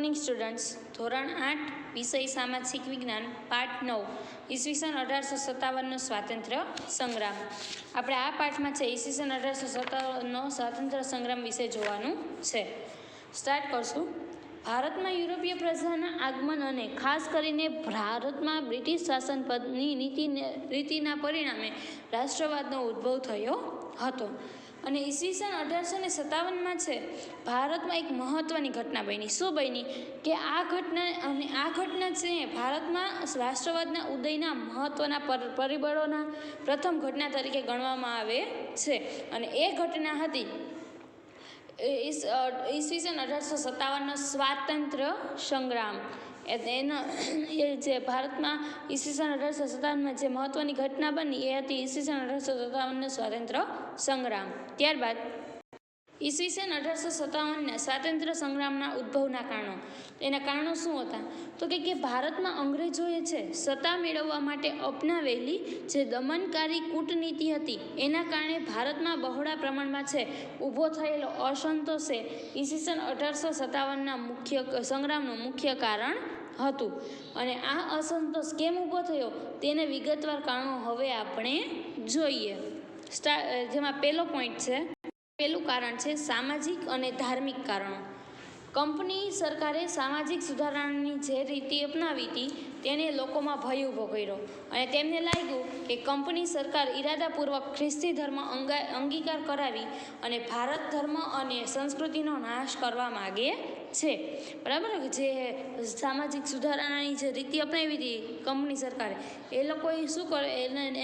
Morning students ધોરણ આઠ, વિષય સામાજિક વિજ્ઞાન, પાઠ નવ. ઈસવીસન અઢારસો સત્તાવનનો સ્વાતંત્ર્ય સંગ્રામ. આપણે આ પાઠમાં છે ઈસવીસન અઢારસો સત્તાવનનો સ્વાતંત્ર્ય સંગ્રામ વિશે જોવાનું છે. સ્ટાર્ટ કરશું. ભારતમાં યુરોપીય પ્રજાના આગમન અને ખાસ કરીને ભારતમાં બ્રિટિશ શાસન પદની નીતિને રીતિના પરિણામે રાષ્ટ્રવાદનો ઉદ્ભવ થયો હતો. અને ઈસવીસન અઢારસો ને સત્તાવનમાં છે, ભારતમાં એક મહત્ત્વની ઘટના બની. શું બની? કે આ ઘટના અને આ ઘટના છે, ભારતમાં રાષ્ટ્રવાદના ઉદયના મહત્ત્વના પર, પરિબળોના પ્રથમ ઘટના તરીકે ગણવામાં આવે છે. અને એ ઘટના હતી ઈસવીસન અઢારસો સત્તાવનનો સ્વાતંત્ર્ય સંગ્રામ. એનો એ જે ભારતમાં ઈસવીસન અઢારસો સત્તાવનમાં જે મહત્ત્વની ઘટના બની એ હતી ઈસવીસન અઢારસો સત્તાવનનો સ્વાતંત્ર્ય સંગ્રામ. ત્યારબાદ ઈસવીસન અઢારસો સત્તાવનના સ્વાતંત્ર્ય સંગ્રામના ઉદ્ભવના કારણો. એના કારણો શું હતા? તો કે કે ભારતમાં અંગ્રેજોએ છે સત્તા મેળવવા માટે અપનાવેલી જે દમનકારી કૂટનીતિ હતી, એના કારણે ભારતમાં બહોળા પ્રમાણમાં છે ઊભો થયેલો અસંતોષે ઈસવીસન અઢારસો સત્તાવનના મુખ્ય સંગ્રામનું મુખ્ય કારણ હતું. અને આ અસંતોષ કેમ ઊભો થયો? તેને વિગતવાર કારણો હવે આપણે જોઈએ. સ્ટા જેમાં પહેલો પોઈન્ટ છે, પહેલું કારણ છે સામાજિક અને ધાર્મિક કારણો. કંપની સરકારે સામાજિક સુધારણાની જે રીતિ અપનાવી હતી, તેને લોકોમાં ભય ઊભો કર્યો. અને તેમને લાગ્યું કે કંપની સરકાર ઈરાદાપૂર્વક ખ્રિસ્તી ધર્મ અંગા, અંગીકાર કરાવી અને ભારત ધર્મ અને સંસ્કૃતિનો નાશ કરવા માગે છે. બરાબર? જે સામાજિક સુધારણાની જે રીતિ અપનાવી હતી કંપની સરકારે, એ લોકોએ શું કરે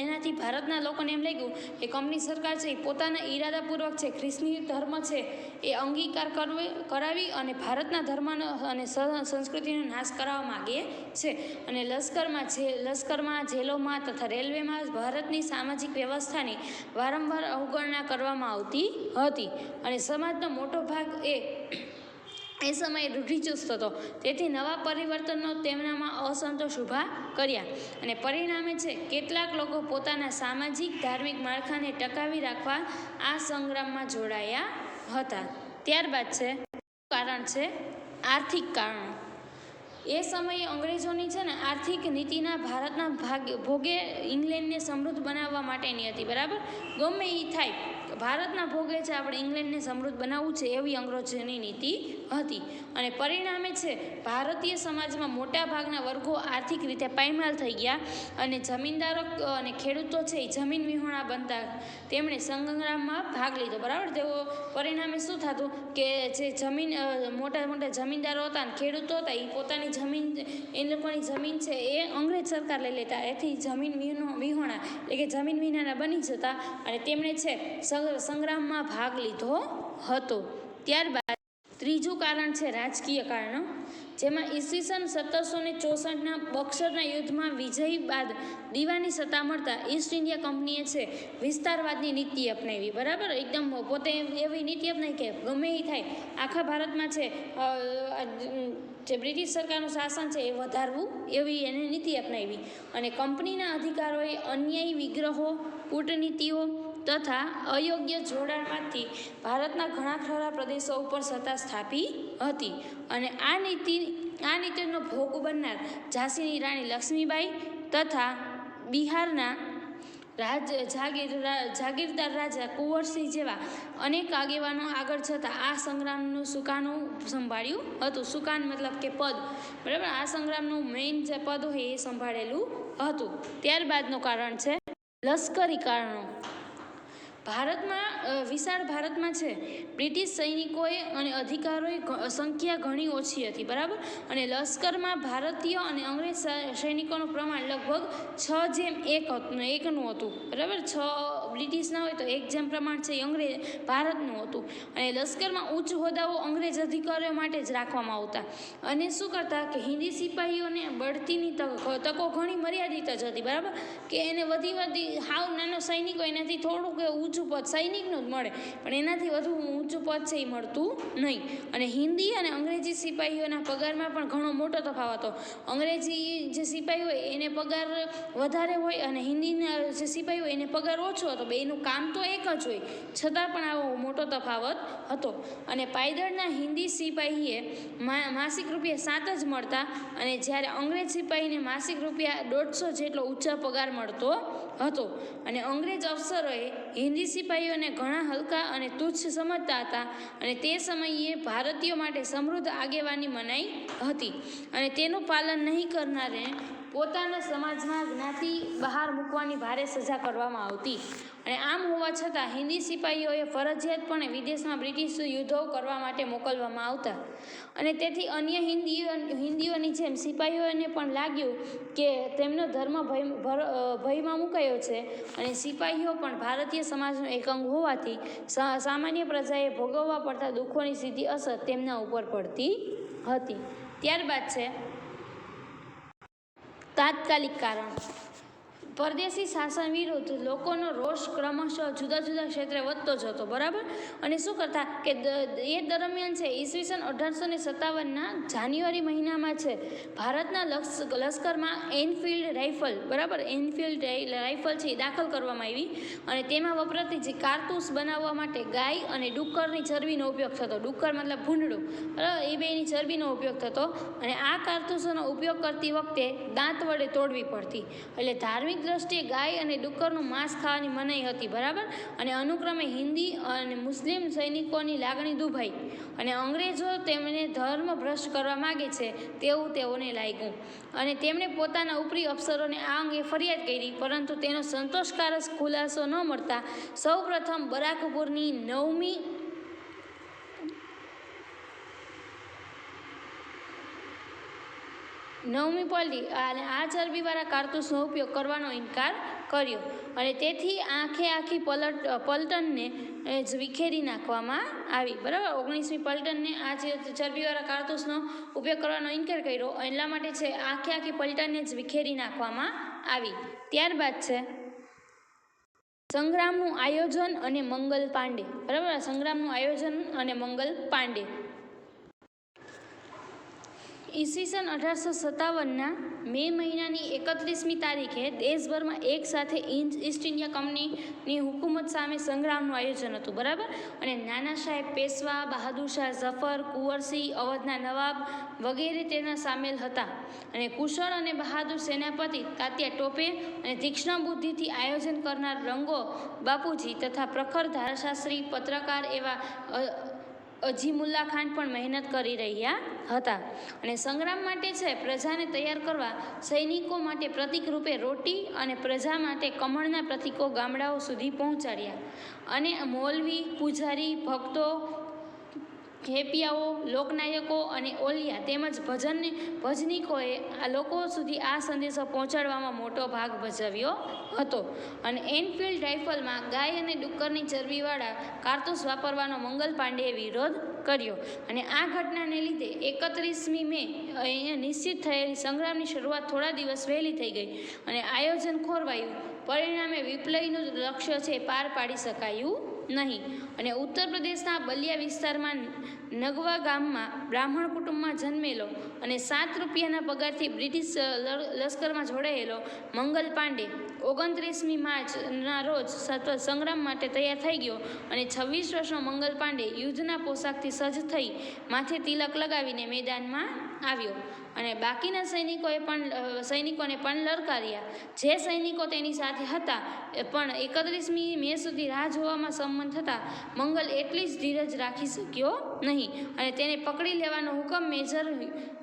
એનાથી ભારતના લોકોને એમ લાગ્યું કે કંપની સરકાર છે એ પોતાના ઈરાદાપૂર્વક છે ખ્રિસ્તી ધર્મ છે એ અંગીકાર કરવે, કરાવી અને ભારતના ધર્મનો અને સંસ્કૃતિનો નાશ કરાવવા માગે છે. અને લશ્કરમાં જે, લશ્કરમાં, જેલોમાં તથા રેલવેમાં ભારતની સામાજિક વ્યવસ્થાની વારંવાર અવગણના કરવામાં આવતી હતી. અને સમાજનો મોટો ભાગ એ એ સમયે રૂઢિચુસ્ત હતો. તેથી નવા પરિવર્તનો તેમનામાં અસંતોષ ઊભા કર્યા. અને પરિણામે છે, કેટલાક લોકો પોતાના સામાજિક, ધાર્મિક માળખાને ટકાવી રાખવા આ સંગ્રામમાં જોડાયા હતા. ત્યારબાદ છે કારણ છે? આર્થિક કારણો. એ સમયે અંગ્રેજોની છે ને, આર્થિક નીતિના ભારતના ભાગ, ભોગે ઇંગ્લેન્ડને સમૃદ્ધ બનાવવા માટેની હતી, બરાબર? ગમે એ થાય ભારતના ભોગે છે આપણે ઇંગ્લેન્ડને સમૃદ્ધ બનાવવું છે એવી અંગ્રેજોની નીતિ હતી. અને પરિણામે છે, ભારતીય સમાજમાં મોટા ભાગના વર્ગો આર્થિક રીતે પાયમાલ થઈ ગયા અને જમીનદારો અને ખેડૂતો છે એ જમીન વિહોણા બનતા તેમણે સંગ્રામમાં ભાગ લીધો. બરાબર? તેઓ પરિણામે શું થતું કે જે જમીન મોટા મોટા જમીનદારો હતા અને ખેડૂતો હતા એ પોતાની જમીન, એ લોકોની જમીન છે એ અંગ્રેજ સરકાર લઈ લેતા. એથી જમીન વિહોણા એટલે કે જમીન વિનાના બની જતા અને તેમણે છે સંગ્રામમાં ભાગ લીધો હતો. ત્યારબાદ ત્રીજું કારણ છે રાજકીય કારણો. જેમાં ઈસવીસન સત્તરસો ને ચોસઠના બક્સરના યુદ્ધમાં વિજય બાદ દીવાની સત્તા મળતા ઈસ્ટ ઇન્ડિયા કંપનીએ છે વિસ્તારવાદની નીતિ અપનાવી. બરાબર? એકદમ પોતે એવી નીતિ અપનાવી કે ગમે એ થાય. આખા ભારતમાં છે જે બ્રિટિશ સરકારનું શાસન છે એ વધારવું એવી એને નીતિ અપનાવી. અને કંપનીના અધિકારોએ અન્યાયી વિગ્રહો, કૂટનીતિઓ તથા અયોગ્ય જોડાણમાંથી ભારતના ઘણા ખરા પ્રદેશો ઉપર સત્તા સ્થાપી હતી. અને આ નીતિ, આ નીતિનો ભોગ બનનાર ઝાંસીની રાણી લક્ષ્મીબાઈ તથા બિહારના રાજ, જાગીર જાગીરદાર રાજા કુંવરસિંહ જેવા અનેક આગેવાનો આગળ જતાં આ સંગ્રામનું સુકાનું સંભાળ્યું હતું. સુકાન મતલબ કે પદ, બરાબર? આ સંગ્રામનું મેઇન જે પદ હોય એ સંભાળેલું હતું. ત્યારબાદનું કારણ છે લશ્કરી કારણો. ભારતમાં વિશાળ ભારતમાં છે. બ્રિટિશ સૈનિકોએ અને અધિકારોએ સંખ્યા ઘણી ઓછી હતી, બરાબર? અને લશ્કરમાં ભારતીય અને અંગ્રેજ સૈનિકોનું પ્રમાણ લગભગ છ જેમ એક એકનું હતું, બરાબર? છ બ્રિટિશના હોય તો એક જેમ પ્રમાણ છે એ અંગ્રેજ, ભારતનું હતું. અને લશ્કરમાં ઉચ્ચ હોદ્દાઓ અંગ્રેજ અધિકારીઓ માટે જ રાખવામાં આવતા. અને શું કરતા કે હિન્દી સિપાહીઓને બઢતીની તકો ઘણી મર્યાદિત જ હતી, બરાબર? કે એને વધી વધી, હાવ નાનો સૈનિક હોય એનાથી થોડુંક ઊંચું પદ, સૈનિકનું જ મળે. પણ એનાથી વધુ ઊંચું પદ છે એ મળતું નહીં. અને હિન્દી અને અંગ્રેજી સિપાહીઓના પગારમાં પણ ઘણો મોટો તફાવત અંગ્રેજી જે સિપાહી હોય એને પગાર વધારે હોય અને હિન્દીના જે સિપાહી હોય એને પગાર ઓછો હતો. તો બેયનું કામ તો એક જ હોય. છતાં પણ આવો મોટો તફાવત હતો. અને પાયદળના હિન્દી સિપાહીએ માસિક રૂપિયા સાત જ મળતા અને જ્યારે અંગ્રેજ સિપાહીને માસિક રૂપિયા દોઢસો જેટલો ઊંચા પગાર મળતો હતો. અને અંગ્રેજ અફસરોએ હિન્દી સિપાહીઓને ઘણા હલકા અને તુચ્છ સમજતા હતા અને તે સમયે ભારતીયો માટે સમૃદ્ધ આગેવાની મનાઈ હતી. અને તેનું પાલન નહીં કરનારે પોતાના સમાજમાં જ્ઞાતિ બહાર મૂકવાની ભારે સજા કરવામાં આવતી. અને આમ હોવા છતાં હિન્દી સિપાહીઓએ ફરજિયાતપણે વિદેશમાં બ્રિટિશ યુદ્ધો કરવા માટે મોકલવામાં આવતા. અને તેથી અન્ય હિન્દીઓ, હિન્દીઓની જેમ સિપાહીઓને પણ લાગ્યું કે તેમનો ધર્મ ભય ભયમાં મુકાયો છે. અને સિપાહીઓ પણ ભારતીય સમાજનો એક અંગ હોવાથી સામાન્ય પ્રજાએ ભોગવવા પડતા દુઃખોની સીધી અસર તેમના ઉપર પડતી હતી. ત્યારબાદ છે તાત્કાલિક કારણ. પરદેશી શાસન વિરુદ્ધ લોકોનો રોષ ક્રમશઃ જુદા જુદા ક્ષેત્રે વધતો જતો, બરાબર? અને શું કરતા કે એ દરમિયાન છે, ઈસવીસન અઢારસો ને સત્તાવનના જાન્યુઆરી મહિનામાં છે, ભારતના લશ્કરમાં એનફિલ્ડ રાઇફલ, બરાબર? એનફિલ્ડ રાઇ- રાઇફલ છે, એ દાખલ કરવામાં આવી અને તેમાં વપરાતી જે કારતૂસ બનાવવા માટે ગાય અને ડુક્કરની ચરબીનો ઉપયોગ થતો. ડુક્કર મતલબ ભૂંડડું, બરાબર? એ બેની ચરબીનો ઉપયોગ થતો અને આ કારતૂસોનો ઉપયોગ કરતી વખતે દાંત વડે તોડવી પડતી. એટલે ધાર્મિક દ્રષ્ટિએ ગાય અને ડુક્કરનું માંસ ખાવાની મનાઈ હતી, બરાબર? અને અનુક્રમે હિન્દી અને મુસ્લિમ સૈનિકોની લાગણી દુભાઈ. અને અંગ્રેજો તેમને ધર્મ ભ્રષ્ટ કરવા માગે છે તેવું તેઓને લાગ્યું. અને તેમણે પોતાના ઉપરી અફસરોને આ અંગે ફરિયાદ કરી, પરંતુ તેનો સંતોષકારક ખુલાસો ન મળતા સૌપ્રથમ બરાકપુરની નવમી નવમી પલ્લી અને આ ચરબીવાળા કારતૂસનો ઉપયોગ કરવાનો ઇનકાર કર્યો અને તેથી આખે આખી પલટ, પલટનને જ વિખેરી નાખવામાં આવી. બરાબર? ઓગણીસમી પલટનને આ ચરબીવાળા કારતૂસનો ઉપયોગ કરવાનો ઇનકાર કર્યો એટલા માટે છે આખે આખી પલટનને જ વિખેરી નાખવામાં આવી. ત્યારબાદ છે સંગ્રામનું આયોજન અને મંગલ પાંડે. બરાબર? સંગ્રામનું આયોજન અને મંગલ પાંડે. ઈસવીસન અઢારસો સત્તાવનના મે મહિનાની એકત્રીસમી તારીખે દેશભરમાં એક સાથે ઈસ્ટ ઇન્ડિયા કંપનીની હુકુમત સામે સંગ્રામનું આયોજન હતું, બરાબર? અને નાના સાહેબ પેશવા, બહાદુર શાહ ઝફર કુંવરસિંહ અવધના નવાબ વગેરે તેના સામેલ હતા. અને કુશળ અને બહાદુર સેનાપતિ તાત્યા ટોપે અને તીક્ષ્ણ બુદ્ધિથી આયોજન કરનાર રંગો બાપુજી તથા પ્રખર ધારાશાસ્ત્રી પત્રકાર એવા અજીમુલ્લા ખાન પણ મહેનત કરી રહ્યા હતા. અને સંગ્રામ માટે છે, પ્રજાને તૈયાર કરવા સૈનિકો માટે પ્રતિક રૂપે રોટી અને પ્રજા માટે કમળના પ્રતિકો ગામડાઓ સુધી પહોંચાડ્યા. અને મૌલવી, પૂજારી, ભક્તો ખેપિયાઓ, લોકનાયકો અને ઓલિયા તેમજ ભજન ભજનીકોએ આ લોકો સુધી આ સંદેશો પહોંચાડવામાં મોટો ભાગ ભજવ્યો હતો. અને એનફિલ્ડ રાઇફલમાં ગાય અને ડુક્કરની ચરબીવાળા કારતૂસ વાપરવાનો મંગલ પાંડેએ વિરોધ કર્યો. અને આ ઘટનાને લીધે એકત્રીસમી મે અહીંયા નિશ્ચિત થયેલી સંગ્રામની શરૂઆત થોડા દિવસ વહેલી થઈ ગઈ અને આયોજન ખોરવાયું. પરિણામે વિપ્લવીનું લક્ષ્ય છે પાર પાડી શકાયું નહીં. અને ઉત્તર પ્રદેશના બલિયા વિસ્તારમાં નગવા ગામમાં બ્રાહ્મણ કુટુંબમાં જન્મેલો અને સાત રૂપિયાના પગારથી બ્રિટિશ લશ્કરમાં જોડાયેલો મંગલ પાંડે ઓગણત્રીસમી માર્ચના રોજ સતત સંગ્રામ માટે તૈયાર થઈ ગયો અને છવ્વીસ વર્ષનો મંગલ પાંડે યુદ્ધના પોશાકથી સજ્જ થઈ માથે તિલક લગાવીને મેદાનમાં આવ્યો. અને બાકીના સૈનિકોએ પણ સૈનિકોને પણ લલકાર્યા જે સૈનિકો તેની સાથે હતા પણ એકત્રીસમી મે સુધી રાહ જોવામાં સંમત થતાં મંગલ એટલી જ ધીરજ રાખી શક્યો નહીં અને તેને પકડી લેવાનો હુકમ મેજર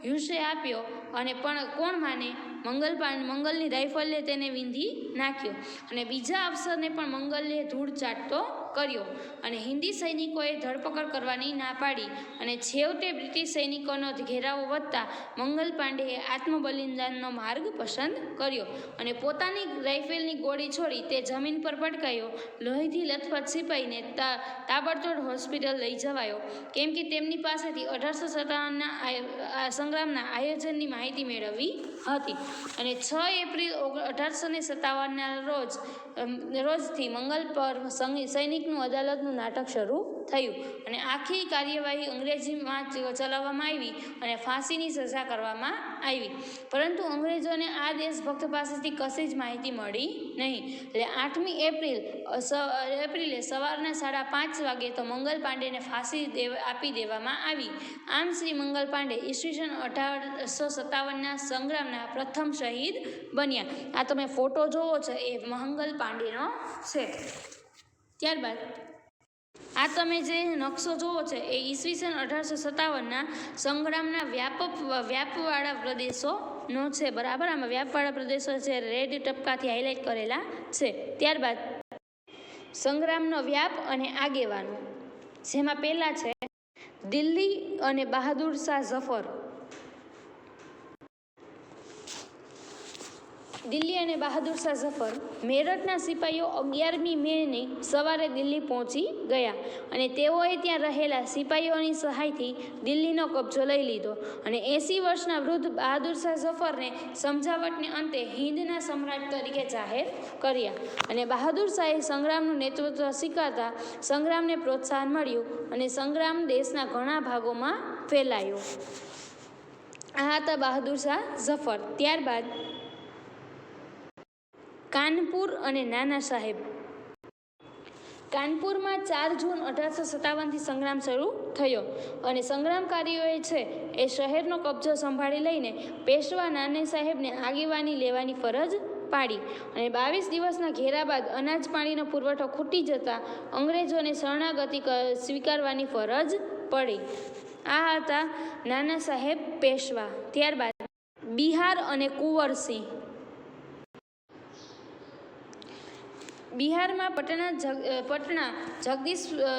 હ્યુસે આપ્યો અને પણ કોણ માને? મંગલ મંગલની રાઇફલે તેને વીંધી નાખ્યો અને બીજા અફસરને પણ મંગલે ધૂળ ચાટતો કર્યો અને હિન્દી સૈનિકોએ ધરપકડ કરવાની ના પાડી અને છેવટે બ્રિટિશ સૈનિકોનો ઘેરાવો વધતા મંગલ પાંડેએ આત્મબલિદાનનો માર્ગ પસંદ કર્યો અને પોતાની રાઇફલની ગોળી છોડી તે જમીન પર પટકાયો લોહીથી લથપથ સિપાઈને તાબડતોડ હોસ્પિટલ લઈ જવાયો. કેમ કે તેમની પાસેથી અઢારસો સત્તાવનના સંગ્રામના આયોજનની માહિતી મેળવી હતી. અને છ એપ્રિલ અઢારસો ને સત્તાવનના રોજ રોજથી મંગલ પર સૈનિકનું અદાલતનું નાટક શરૂ થયું અને આખી કાર્યવાહી અંગ્રેજીમાં ચલાવવામાં આવી અને ફાંસીની સજા કરવામાં આવી. પરંતુ અંગ્રેજોને આ દેશભક્ત પાસેથી કશી જ માહિતી મળી નહીં. એટલે આઠમી એપ્રિલ એપ્રિલે સવારના સાડા પાંચ વાગે તો મંગલ પાંડેને ફાંસી દેવ, આપી દેવામાં આવી. આમ શ્રી મંગલ પાંડે ઈસવીસન અઢારસો સત્તાવનના સંગ્રામના પ્રથમ શહીદ બન્યા. આ તમે ફોટો જોવો છો, એ મંગલ પાંડેનો છે. ત્યારબાદ આ તમે જે નકશો જોવો છો, એ ઈસવીસન અઢારસો સત્તાવનના સંગ્રામના વ્યાપક, વ્યાપવાળા પ્રદેશોનો છે, બરાબર? આમાં વ્યાપવાળા પ્રદેશો છે, રેડ ટપકાથી હાઇલાઇટ કરેલા છે. ત્યારબાદ સંગ્રામનો વ્યાપ અને આગેવાનો, જેમાં પહેલાં છે દિલ્હી અને બહાદુર શાહ ઝફર. દિલ્હી અને બહાદુર શાહ ઝફર મેરઠના સિપાહીઓ અગિયારમી મેની સવારે દિલ્હી પહોંચી ગયા અને તેઓએ ત્યાં રહેલા સિપાહીઓની સહાયથી દિલ્હીનો કબજો લઈ લીધો અને એંસી વર્ષના વૃદ્ધ બહાદુર શાહ ઝફરને સમજાવટને અંતે હિન્દના સમ્રાટ તરીકે જાહેર કર્યા અને બહાદુર શાહે સંગ્રામનું નેતૃત્વ સ્વીકારતા સંગ્રામને પ્રોત્સાહન મળ્યું અને સંગ્રામ દેશના ઘણા ભાગોમાં ફેલાયો. આ હતા બહાદુર શાહ ઝફર. ત્યારબાદ કાનપુર અને નાના સાહેબ. કાનપુરમાં ચાર જૂન અઢારસો સત્તાવનથી સંગ્રામ શરૂ થયો અને સંગ્રામકારીઓએ છે, એ શહેરનો કબજો સંભાળી લઈને પેશવા નાને સાહેબને આગેવાની લેવાની ફરજ પાડી અને બાવીસ દિવસના ઘેરા બાદ અનાજ પાણીનો પુરવઠો ખૂટી જતાં અંગ્રેજોને શરણાગતિ સ્વીકારવાની ફરજ પડી. આ હતા નાના સાહેબ પેશવા. ત્યારબાદ બિહાર અને કુંવરસિંહ. બિહારમાં પટના જગ પટણા પટના જગદીશ અ,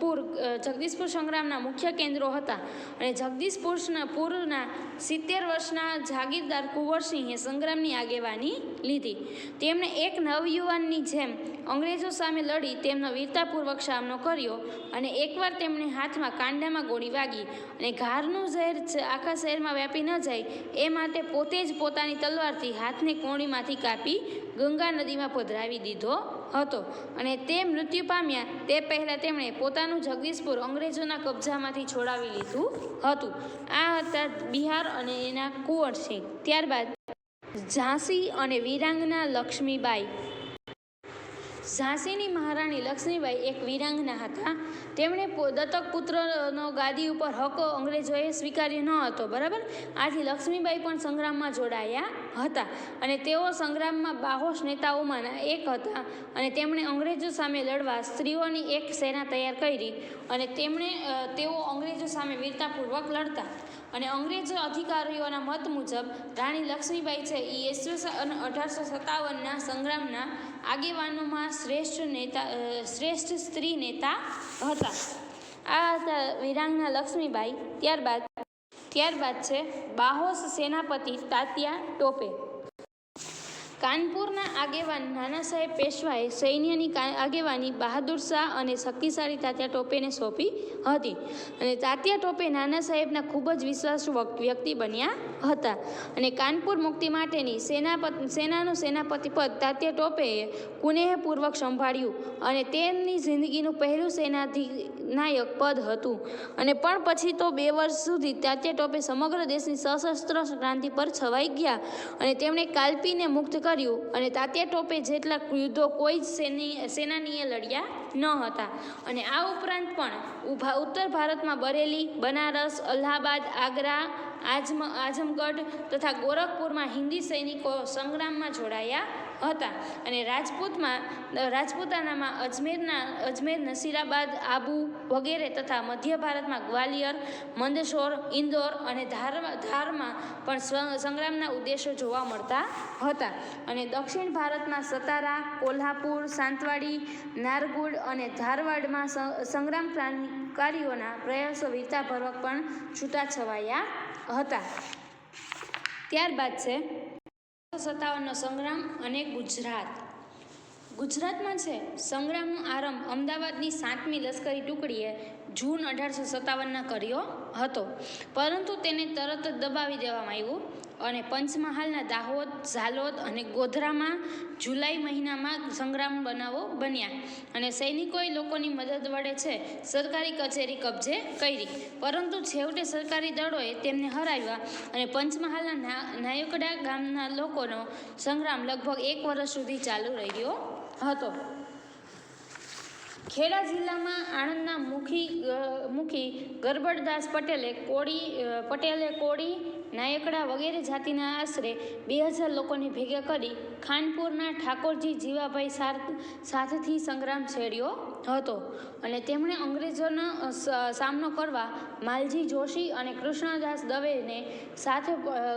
પુર અ, જગદીશપુર સંગ્રામના મુખ્ય કેન્દ્રો હતા અને જગદીશપુરના પૂરના સિત્તેર વર્ષના જાગીરદાર કુંવરસિંહે સંગ્રામની આગેવાની લીધી. તેમણે એક નવયુવાનની જેમ અંગ્રેજો સામે લડી તેમનો વીરતાપૂર્વક સામનો કર્યો અને એકવાર તેમણે હાથમાં કાંડામાં ગોળી વાગી અને ઘારનું ઝેર આખા શહેરમાં વ્યાપી ન જાય એ માટે પોતે જ પોતાની તલવારથી હાથને કોણીમાંથી કાપી ગંગા નદીમાં પધરાવી દીધો હતો. અને તે મૃત્યુ પામ્યા તે પહેલાં તેમણે પોતાનું જગદીશપુર અંગ્રેજોના કબજામાંથી છોડાવી લીધું હતું. આ હતા બિહાર અને એના કુંવરસિંહ ત્યારબાદ ઝાંસી અને વિરાંગના લક્ષ્મીબાઈ ઝાંસીની મહારાણી લક્ષ્મીબાઈ એક વીરાંગના હતા. તેમણે દત્તક પુત્રનો ગાદી ઉપર હક અંગ્રેજોએ સ્વીકાર્યો ન હતો, બરાબર? આથી લક્ષ્મીબાઈ પણ સંગ્રામમાં જોડાયા હતા અને તેઓ સંગ્રામમાં બાહોશ નેતાઓમાંના એક હતા અને તેમણે અંગ્રેજો સામે લડવા સ્ત્રીઓની એક સેના તૈયાર કરી અને તેમણે તેઓ અંગ્રેજો સામે વીરતાપૂર્વક લડતા અને અંગ્રેજ અધિકારીઓના મત મુજબ રાણી લક્ષ્મીબાઈ છે એ ઈસવીસન અઢારસો સત્તાવનના સંગ્રામના આગેવાનોમાં શ્રેષ્ઠ નેતા શ્રેષ્ઠ સ્ત્રી નેતા હતા. આ હતા વિરાંગના લક્ષ્મીબાઈ. ત્યારબાદ ત્યારબાદ છે બાહોશ સેનાપતિ તાત્યા ટોપે. કાનપુરના આગેવાન નાના સાહેબ પેશવાએ સૈન્યની આગેવાની બહાદુર શાહ અને શક્તિશાળી તાત્યા ટોપેને સોંપી હતી અને તાત્યા ટોપે નાના સાહેબના ખૂબ જ વિશ્વાસુ વ્યક્તિ બન્યા હતા અને કાનપુર મુક્તિ માટેની સેનાપતિ, સેનાનું સેનાપતિ પદ તાત્યા ટોપેએ કુનેહપૂર્વક સંભાળ્યું અને તેમની જિંદગીનું પહેલું સેનાધિનાયક પદ હતું. અને પણ પછી તો બે વર્ષ સુધી તાત્યા ટોપે સમગ્ર દેશની સશસ્ત્ર ક્રાંતિ પર છવાઈ ગયા અને તેમણે કાલ્પીને મુક્ત કર્યું. અને તાત્યા ટોપે જેટલા યુદ્ધો કોઈ જ સેની, સેનાનીએ લડ્યા ન હતા. અને આ ઉપરાંત પણ ઊભા, ઉત્તર ભારતમાં બરેલી, બનારસ, અલ્હાબાદ, આગ્રા આજમ આઝમગઢ તથા ગોરખપુરમાં હિન્દી સૈનિકો સંગ્રામમાં જોડાયા હતા. અને રાજપૂતમાં રાજપૂતાનામાં અજમેરના, અજમેર, નસીરાબાદ, આબુ વગેરે તથા મધ્ય ભારતમાં ગ્વાલિયર, મંદસોર, ઇન્દોર અને ધાર ધારમાં પણ સંગ્રામના ઉદ્દેશો જોવા મળતા હતા. અને દક્ષિણ ભારતમાં સતારા, કોલ્હાપુર, સાંતવાડી, નારગુડ અને ધારવાડમાં સંગ્રામ ક્રાંતિકારીઓના પ્રયાસો વીરતાપૂર્વક પણ છૂટાછવાયા હતા. ત્યારબાદ છે સત્તાવનનો સંગ્રામ અને ગુજરાત. ગુજરાતમાં છે સંગ્રામનો આરંભ અમદાવાદની સાતમી લશ્કરી ટુકડીએ જૂન અઢારસો સત્તાવનના કર્યો હતો. પરંતુ તેને તરત જ દબાવી દેવામાં આવ્યું અને પંચમહાલના દાહોદ, ઝાલોદ અને ગોધરામાં જુલાઈ મહિનામાં સંગ્રામ બનાવો બન્યા અને સૈનિકોએ લોકોની મદદ વડે છે, સરકારી કચેરી કબજે કરી. પરંતુ છેવટે સરકારી દળોએ તેમને હરાવ્યા અને પંચમહાલના નાયકડા ગામના લોકોનો સંગ્રામ લગભગ એક વર્ષ સુધી ચાલુ રહ્યો હતો. ખેડા જિલ્લામાં આણંદના મુખી મુખી ગરબડદાસ પટેલે કોળી પટેલે કોળી, નાયકડા વગેરે જાતિના આશરે બે હજાર લોકોને ભેગા કરી ખાનપુરના ઠાકોરજી જીવાભાઈ સાથેથી સંગ્રામ છેડ્યો. હતો. અને તેમણે અંગ્રેજોનો સામનો કરવા માલજી જોશી અને કૃષ્ણદાસ દવેને સાથે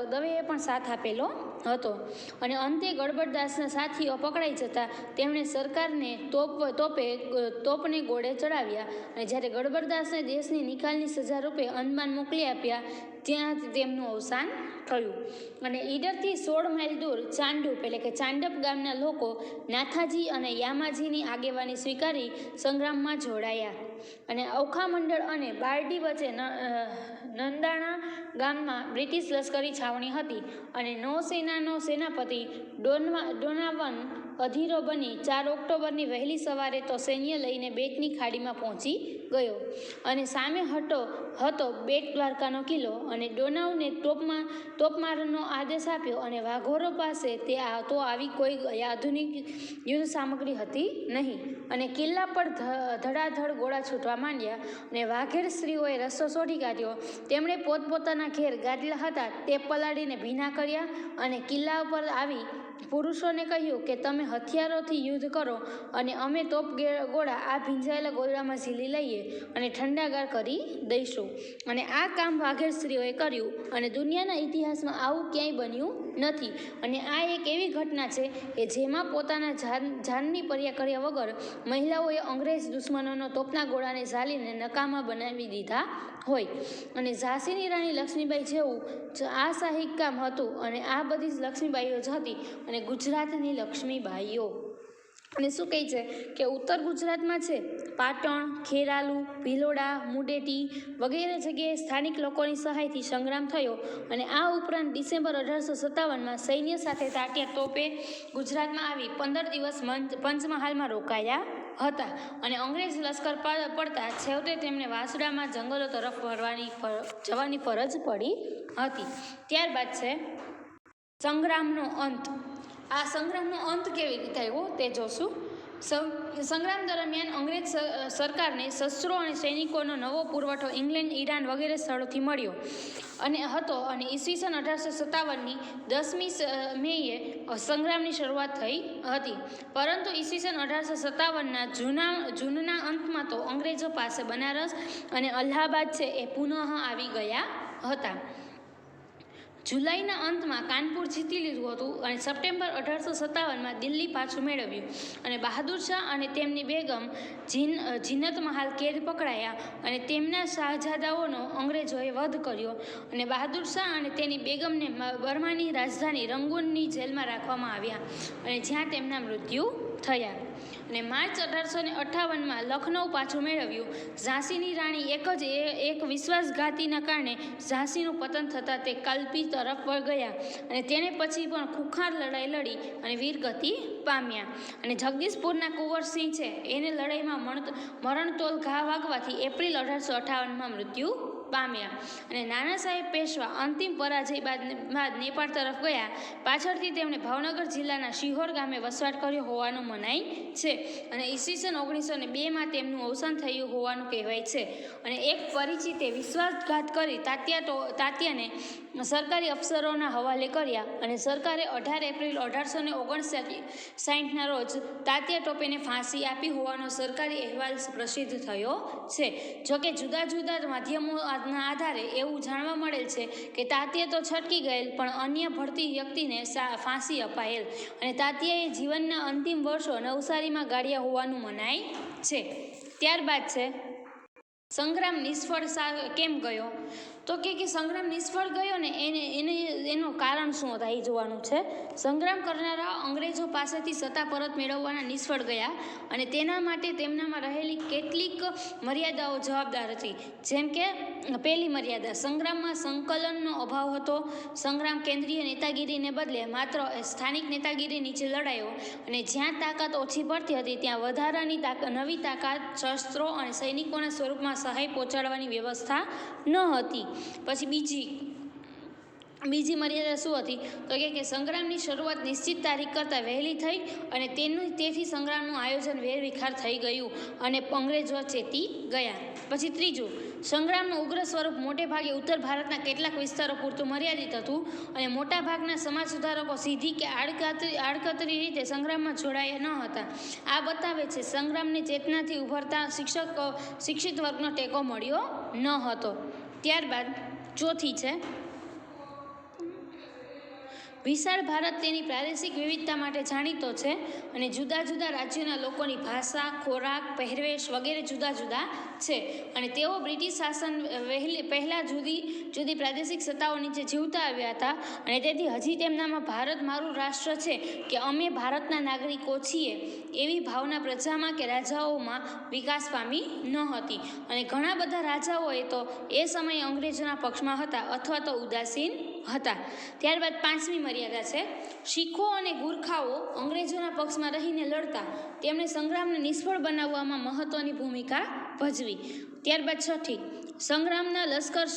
દવેએ પણ સાથ આપેલો હતો. અને અંતે ગડબડદાસના સાથીઓ પકડાઈ જતા તેમણે સરકારને તોપ, તોપે તોપને ગોળે ચડાવ્યા. અને જ્યારે ગડબડદાસને દેશની નિકાલની સજા રૂપે અંદમાન મોકલી આપ્યા ત્યાં તેમનું અવસાન થયું. અને ઈડરથી સોળ માઇલ દૂર ચાંડુપ એટલે કે ચાંડપ ગામના લોકો નાથાજી અને યામાજીની આગેવાની સ્વીકારી સંગ્રામમાં જોડાયા. અને અવખા મંડળ અને બારડી વચ્ચે નંદાણા ગામમાં બ્રિટિશ લશ્કરી છાવણી હતી. અને નૌસેનાનો સેનાપતિ ડોનવા, ડોનાવન અધીરો બની ચાર ઓક્ટોબરની વહેલી સવારે તો સૈન્ય લઈને બેટની ખાડીમાં પહોંચી ગયો અને સામે હટો હતો બેટ દ્વારકાનો કિલ્લો અને ડોનાવને ટોપમાં તોપમારનો આદેશ આપ્યો અને વાઘોરો પાસે તે આ, તો આવી કોઈ આધુનિક યુદ્ધ સામગ્રી હતી નહીં. અને કિલ્લા પર ધડાધડ ગોળા છૂટવા માંડ્યા અને વાઘેર સ્ત્રીઓએ રસ્તો શોધી કાઢ્યો. તેમણે પોતપોતાના ઘેર ગાદલા હતા, તે પલાળીને ભીના કર્યા અને કિલ્લા ઉપર આવી પુરુષોને કહ્યું કે તમે હથિયારોથી યુદ્ધ કરો અને અમે તોપ ગોળા આ ભીંજાયેલા ગોળામાં ઝીલી લઈએ અને ઠંડાગાર કરી દઈશું. અને આ કામ વાઘેર સ્ત્રીઓએ કર્યું અને દુનિયાના ઇતિહાસમાં આવું ક્યાંય બન્યું નથી. અને આ એક એવી ઘટના છે કે જેમાં પોતાના જાન, જાનની પર્યા કર્યા વગર મહિલાઓએ અંગ્રેજ દુશ્મનોનો તોપના ગોળાને ઝાલીને નકામા બનાવી દીધા હોય. અને ઝાંસીની રાણી લક્ષ્મીબાઈ જેવું જ આ સાહિક કામ હતું અને આ બધી જ લક્ષ્મીબાઈઓ જ હતી અને ગુજરાતની લક્ષ્મીબાઈઓ. અને શું કહે છે કે ઉત્તર ગુજરાતમાં છે પાટણ, ખેરાલુ, ભિલોડા, મુડેટી વગેરે જગ્યાએ સ્થાનિક લોકોની સહાયથી સંગ્રામ થયો અને આ ઉપરાંત ડિસેમ્બર અઢારસો સત્તાવનમાં સૈન્ય સાથે તાટિયા તોપે ગુજરાતમાં આવી પંદર દિવસ મંચ- પંચમહાલમાં રોકાયા હતા અને અંગ્રેજ લશ્કર પડતા છેવટે તેમને વાસડામાં જંગલો તરફ ફરવાની જવાની ફરજ પડી હતી. ત્યારબાદ છે સંગ્રામનો અંત. આ સંગ્રામનો અંત કેવી રીતે આવ્યો તે જોશું. સંગ્રામ દરમિયાન અંગ્રેજ સરકારને શસ્ત્રો અને સૈનિકોનો નવો પુરવઠો ઇંગ્લેન્ડ, ઈરાન વગેરે સ્થળોથી મળ્યો. અને હતો અને ઈસવીસન અઢારસો સત્તાવનની દસમી મેએ સંગ્રામની શરૂઆત થઈ હતી. પરંતુ ઈસવીસન અઢારસો સત્તાવનના જૂના, જૂનના અંતમાં તો અંગ્રેજો પાસે બનારસ અને અલ્હાબાદ છે એ પુનઃ આવી ગયા હતા. જુલાઈના અંતમાં કાનપુર જીતી લીધું હતું અને સપ્ટેમ્બર અઢારસો સત્તાવનમાં દિલ્હી પાછું મેળવ્યું. અને બહાદુર શાહ અને તેમની બેગમ જીન જીનત મહાલ કેદ પકડાયા અને તેમના શાહજાદાઓનો અંગ્રેજોએ વધ કર્યો. અને બહાદુર શાહ અને તેની બેગમને બર્માની રાજધાની રંગૂનની જેલમાં રાખવામાં આવ્યા. અને જ્યાં તેમના મૃત્યુ થયા. અને માર્ચ અઢારસો ને અઠ્ઠાવનમાં લખનૌ પાછું મેળવ્યું. ઝાંસીની રાણી એક જ એક વિશ્વાસઘાતીના કારણે ઝાંસીનું પતન થતાં તે કલ્પી તરફ ગયા. અને તેણે પછી પણ ખુખાર લડાઈ લડી અને વીરગતિ પામ્યા. અને જગદીશપુરના કુંવરસિંહ છે, એને લડાઈમાં મરણ મરણતોલ ઘા વાગવાથી એપ્રિલ અઢારસો અઠ્ઠાવનમાં મૃત્યુ પામ્યા. અને નાના સાહેબ પેશવા અંતિમ પરાજય બાદ બાદ નેપાળ તરફ ગયા. પાછળથી તેમણે ભાવનગર જિલ્લાના શિહોર ગામે વસવાટ કર્યો હોવાનું મનાય છે. અને ઈસવીસન ઓગણીસો ને બેમાં તેમનું અવસાન થયું હોવાનું કહેવાય છે. અને એક પરિચિતે વિશ્વાસઘાત કરી તાત્યા તાત્યાને સરકારી અફસરોના હવાલે કર્યા. અને સરકારે અઢાર એપ્રિલ અઢારસો ને ઓગણસાઠ સાઠના રોજ તાત્યા ટોપેને ફાંસી આપી હોવાનો સરકારી અહેવાલ પ્રસિદ્ધ થયો છે. જોકે જુદા જુદા માધ્યમોના આધારે એવું જાણવા મળેલ છે કે તાતીએ તો છટકી ગયેલ, પણ અન્ય ભળતી વ્યક્તિને ફાંસી અપાયેલ અને તાતીયાએ જીવનના અંતિમ વર્ષો નવસારીમાં ગાળ્યા હોવાનું મનાય છે. ત્યારબાદ છે, સંગ્રામ નિષ્ફળ કેમ ગયો? તો કે કે સંગ્રામ નિષ્ફળ ગયો ને એને એને, એનું કારણ શું હતા? એ જોવાનું છે. સંગ્રામ કરનારા અંગ્રેજો પાસેથી સત્તા પરત મેળવવાના નિષ્ફળ ગયા અને તેના માટે તેમનામાં રહેલી કેટલીક મર્યાદાઓ જવાબદાર હતી. જેમ કે, પહેલી મર્યાદા, સંગ્રામમાં સંકલનનો અભાવ હતો. સંગ્રામ કેન્દ્રીય નેતાગીરીને બદલે માત્ર સ્થાનિક નેતાગીરી નીચે લડાયો અને જ્યાં તાકાત ઓછી પડતી હતી, ત્યાં વધારાની નવી તાકાત, શસ્ત્રો અને સૈનિકોના સ્વરૂપમાં સહાય પહોંચાડવાની વ્યવસ્થા ન હતી. પછી બીજી બીજી મર્યાદા શું હતી? તો કે સંગ્રામની શરૂઆત નિશ્ચિત તારીખ કરતાં વહેલી થઈ અને તેનું, તેથી સંગ્રામનું આયોજન વેરવિખાર થઈ ગયું અને અંગ્રેજો ચેતી ગયા. પછી ત્રીજું, સંગ્રામનું ઉગ્ર સ્વરૂપ મોટે ભાગે ઉત્તર ભારતના કેટલાક વિસ્તારો પૂરતું મર્યાદિત હતું અને મોટાભાગના સમાજ સુધારકો સીધી કે આડકતરી આડકતરી રીતે સંગ્રામમાં જોડાયા ન હતા. આ બતાવે છે, સંગ્રામની ચેતનાથી ઉભરતા શિક્ષક, શિક્ષિત વર્ગનો ટેકો મળ્યો ન હતો. ત્યારબાદ ચોથી છે વિશાળ ભારત તેની પ્રાદેશિક વિવિધતા માટે જાણીતો છે અને જુદા જુદા રાજ્યોના લોકોની ભાષા, ખોરાક, પહેરવેશ વગેરે જુદા જુદા છે. અને તેઓ બ્રિટિશ શાસન વહેલી, પહેલાં જુદી જુદી પ્રાદેશિક સત્તાઓ નીચે જીવતા આવ્યા હતા. અને તેથી હજી તેમનામાં ભારત મારું રાષ્ટ્ર છે કે અમે ભારતના નાગરિકો છીએ એવી ભાવના પ્રજામાં કે રાજાઓમાં વિકાસ પામી ન હતી. અને ઘણા બધા રાજાઓએ તો એ સમયે અંગ્રેજોના પક્ષમાં હતા અથવા તો ઉદાસીન હતા. ત્યારબાદ પાંચમી મર્યાદા છે. શીખો અને ગુરખાઓ અંગ્રેજોના પક્ષમાં રહીને લડતા તેમણે સંગ્રામને નિષ્ફળ બનાવવામાં મહત્ત્વની ભૂમિકા ભજવી. ત્યારબાદ છઠ્ઠી, સંગ્રામના લશ્કર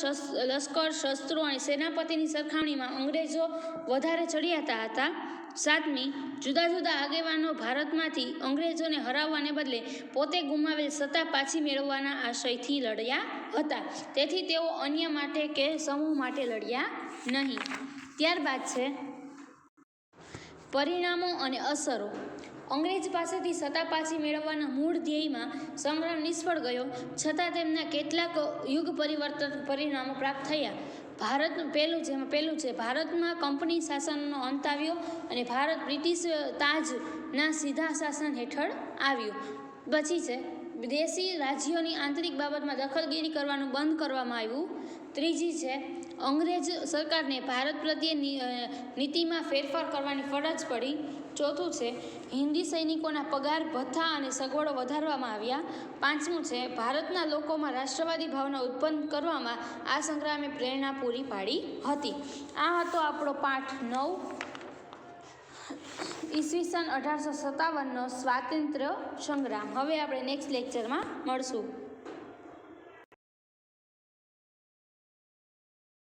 લશ્કર શસ્ત્રો અને સેનાપતિની સરખામણીમાં અંગ્રેજો વધારે ચડિયાતા હતા. સાતમી, જુદા જુદા આગેવાનો ભારતમાંથી અંગ્રેજોને હરાવવાને બદલે પોતે ગુમાવેલ સત્તા પાછી મેળવવાના આશયથી લડ્યા હતા. તેથી તેઓ અન્ય માટે કે સમૂહ માટે લડ્યા નહીં. ત્યારબાદ છે પરિણામો અને અસરો. અંગ્રેજ પાસેથી સત્તા પાછી મેળવવાના મૂળ ધ્યેયમાં સંગ્રામ નિષ્ફળ ગયો. છતાં તેમના કેટલાક યુગ પરિવર્તન પરિણામો પ્રાપ્ત થયા. ભારતનું પહેલું જેમાં પહેલું છે, ભારતમાં કંપની શાસનનો અંત આવ્યો અને ભારત બ્રિટિશ તાજના સીધા શાસન હેઠળ આવ્યું. પછી છે, વિદેશી રાજ્યોની આંતરિક બાબતમાં દખલગીરી કરવાનું બંધ કરવામાં આવ્યું. ત્રીજી છે અંગ્રેજ સરકારને ભારત પ્રત્યે નીતિમાં ફેરફાર કરવાની ફરજ પડી. ચોથું છે, હિન્દી સૈનિકોના પગાર ભથ્થા અને સગવડો વધારવામાં આવ્યા. પાંચમું છે, ભારતના લોકોમાં રાષ્ટ્રવાદી ભાવના ઉત્પન્ન કરવામાં આ સંગ્રામે પ્રેરણા પૂરી પાડી હતી. આ હતો આપણો પાઠ નવ. ઈસવીસન અઢારસો સત્તાવનનો સ્વાતંત્ર્ય સંગ્રામ. હવે આપણે નેક્સ્ટ લેક્ચરમાં મળશું.